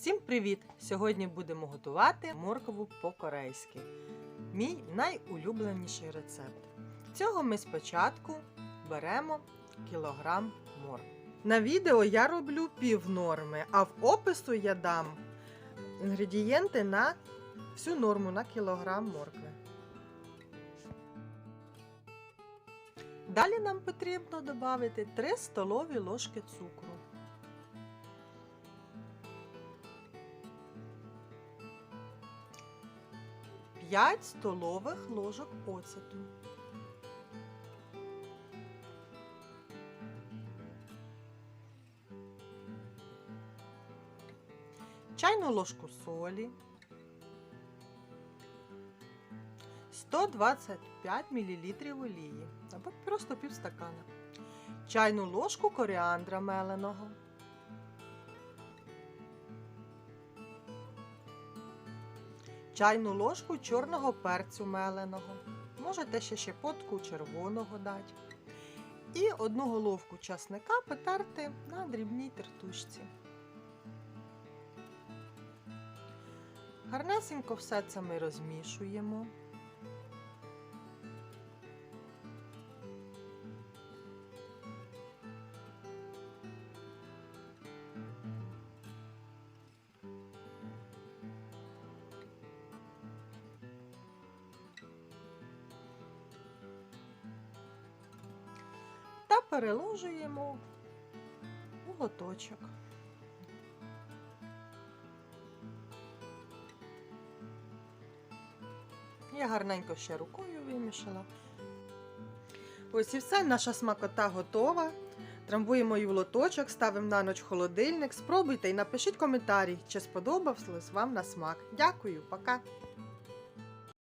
Всім привіт! Сьогодні будемо готувати моркву по-корейськи. Мій найулюбленіший рецепт. Цього ми спочатку беремо кілограм моркви. На відео я роблю пів норми, а в опису я дам інгредієнти на всю норму на кілограм моркви. Далі нам потрібно додати 3 столові ложки цукру. П'ять столових ложок оцету. Чайну ложку солі. 125 мл олії або просто півстакана. Чайну ложку коріандра меленого. Чайну ложку чорного перцю меленого. Можете ще щепотку червоного дати. І одну головку часника потерти на дрібній тертушці. Гарнесенько все це ми розмішуємо. Переложуємо у лоточок. Я гарненько ще рукою вимішала. Ось і все, наша смакота готова. Трамбуємо її в лоточок, ставимо на ніч холодильник. Спробуйте і напишіть коментарі, чи сподобався вам на смак. Дякую, пока!